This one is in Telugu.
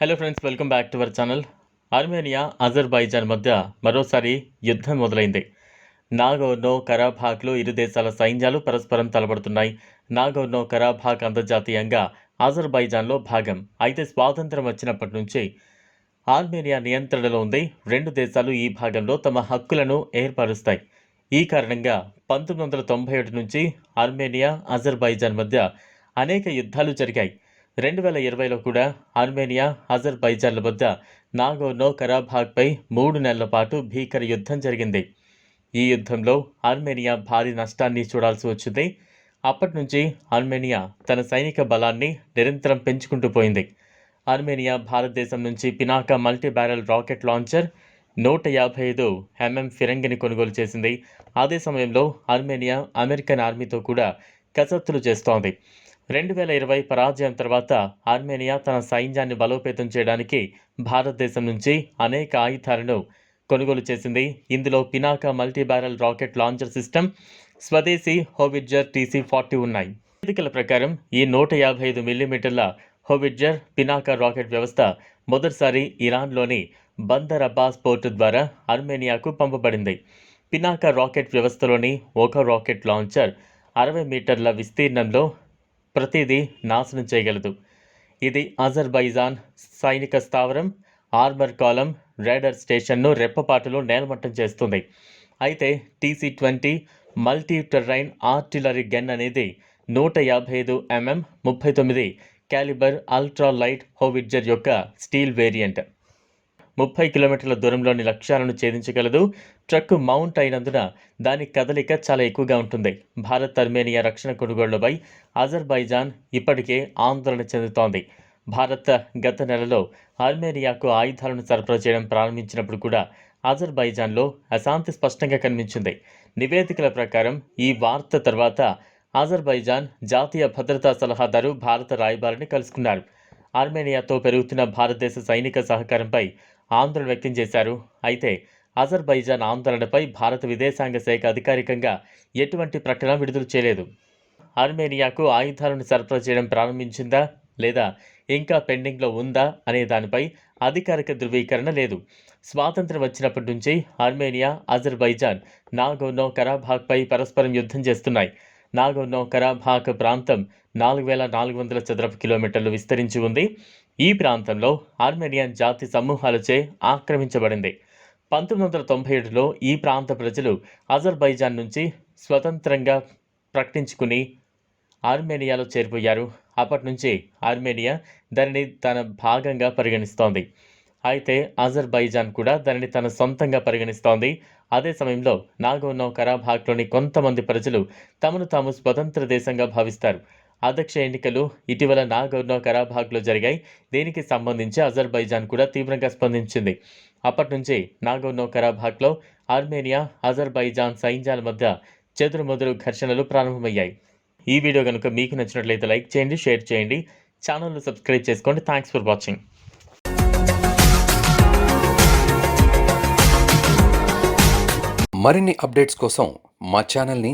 Hello friends welcome back to our channel Armenia Azerbaijan మధ్య మరోసారి యుద్ధం మొదలైంది. నాగోర్నో కరాభాక్లో ఇరు దేశాల సైన్యాలు పరస్పరం తలపడుతున్నాయి. నాగోర్నో కరాభాక్ అంతర్జాతీయంగా అజర్బైజాన్లో భాగం. అయితే స్వాతంత్రం వచ్చినప్పటి నుంచి ఆర్మేనియా నియంత్రణలో ఉంది. రెండు దేశాలు ఈ భాగంలో తమ హక్కులను ఏర్పరుస్తాయి. ఈ కారణంగా పంతొమ్మిది వందల తొంభై ఒకటి నుంచి ఆర్మేనియా అజర్బైజాన్ మధ్య అనేక యుద్ధాలు జరిగాయి. రెండు వేల ఇరవైలో కూడా ఆర్మేనియా అజర్బైజాన్ల నాగో నాగోర్నో కరాభాగ్పై మూడు నెలల పాటు భీకర యుద్ధం జరిగింది. ఈ యుద్ధంలో ఆర్మేనియా భారీ నష్టాన్ని చూడాల్సి వచ్చింది. అప్పటి నుంచి ఆర్మేనియా తన సైనిక బలాన్ని నిరంతరం పెంచుకుంటూ పోయింది. ఆర్మేనియా భారతదేశం నుంచి Pinaka multi barrel rocket launcher నూట యాభై ఐదు ఎంఎం ఫిరంగిని కొనుగోలు చేసింది. అదే సమయంలో ఆర్మేనియా అమెరికన్ ఆర్మీతో కూడా కసరత్తులు చేస్తోంది. రెండు వేల ఇరవై పరాజయం తర్వాత ఆర్మేనియా తన సైన్యాన్ని బలోపేతం చేయడానికి భారతదేశం నుంచి అనేక ఆయుధాలను కొనుగోలు చేసింది. ఇందులో Pinaka multi barrel rocket launcher system స్వదేశీ హోవిడ్జర్ టీసీ ఫార్టీ ఉన్నాయి. నివేదికల ప్రకారం ఈ నూట యాభై ఐదు మిల్లీమీటర్ల హోవిడ్జర్ పినాకా రాకెట్ వ్యవస్థ మొదటిసారి ఇరాన్లోని బందర్ అబ్బాస్ పోర్టు ద్వారా ఆర్మేనియాకు పంపబడింది. పినాకా రాకెట్ వ్యవస్థలోని ఒక రాకెట్ లాంచర్ అరవై మీటర్ల విస్తీర్ణంలో ప్రతిదీ నాశనం చేయగలదు. ఇది అజర్బైజాన్ సైనిక స్థావరం ఆర్మర్ కాలం రేడర్ స్టేషన్ను రెప్పపాటులో నేలమట్టం చేస్తుంది. అయితే TC twenty multi terrain artillery gun అనేది నూట యాభై ఐదు ఎంఎం ముప్పై తొమ్మిది క్యాలిబర్ అల్ట్రా లైట్ హోవిడ్జర్ యొక్క స్టీల్ వేరియంట్. ముప్పై కిలోమీటర్ల దూరంలోని లక్ష్యాలను ఛేదించగలదు. ట్రక్ మౌంట్ అయినందున దాని కదలిక చాలా ఎక్కువగా ఉంటుంది. భారత్ అర్మేనియా రక్షణ కొనుగోళ్ళపై అజర్బైజాన్ ఇప్పటికే ఆందోళన చెందుతోంది. భారత్ గత నెలలో ఆర్మేనియాకు ఆయుధాలను సరఫరా చేయడం ప్రారంభించినప్పుడు కూడా అజర్బైజాన్లో అశాంతి స్పష్టంగా కనిపించింది. నివేదికల ప్రకారం ఈ వార్త తర్వాత అజర్బైజాన్ జాతీయ భద్రతా సలహాదారు భారత రాయబారిని కలుసుకున్నారు. ఆర్మేనియాతో పెరుగుతున్న భారతదేశ సైనిక సహకారంపై ఆందోళన వ్యక్తం చేశారు. అయితే అజర్బైజాన్ ఆందోళనపై భారత విదేశాంగ శాఖ అధికారికంగా ఎటువంటి ప్రకటన విడుదల చేయలేదు. ఆర్మేనియాకు ఆయుధాలను సరఫరా చేయడం ప్రారంభించిందా లేదా ఇంకా పెండింగ్లో ఉందా అనే దానిపై అధికారిక ధృవీకరణ లేదు. స్వాతంత్రం వచ్చినప్పటి నుంచి ఆర్మేనియా అజర్బైజాన్ నాగోనో కరాభాక్పై పరస్పరం యుద్ధం చేస్తున్నాయి. నాగోనో కరాభాక్ ప్రాంతం నాలుగు వేల నాలుగు వందల చదరపు కిలోమీటర్లు విస్తరించి ఉంది. ఈ ప్రాంతంలో ఆర్మేనియన్ జాతి సమూహాలచే ఆక్రమించబడింది. పంతొమ్మిది వందల తొంభై ఏడులో ఈ ప్రాంత ప్రజలు అజర్బైజాన్ నుంచి స్వతంత్రంగా ప్రకటించుకుని ఆర్మేనియాలో చేరిపోయారు. అప్పటి నుంచి ఆర్మేనియా దానిని తన భాగంగా పరిగణిస్తోంది. అయితే అజర్బైజాన్ కూడా దానిని తన సొంతంగా పరిగణిస్తోంది. అదే సమయంలో నాగోనో కరాభాగ్లోని కొంతమంది ప్రజలు తమను తాము స్వతంత్ర దేశంగా భావిస్తారు. అధ్యక్ష ఎన్నికలు ఇటీవల నాగోర్నో కరాబాగ్లో జరిగాయి. దీనికి సంబంధించి అజర్బైజాన్ కూడా తీవ్రంగా స్పందించింది. అప్పటి నుంచి నాగోర్నో కరాబాగ్లో ఆర్మేనియా అజర్బైజాన్ సైన్యాల మధ్య చెదురుమదురు ఘర్షణలు ప్రారంభమయ్యాయి. ఈ వీడియో కనుక మీకు నచ్చినట్లయితే లైక్ చేయండి షేర్ చేయండి. ఛానల్ను సబ్స్క్రైబ్ చేసుకోండి. Thanks for watching. మరిన్ని అప్డేట్స్ కోసం మా ఛానల్ని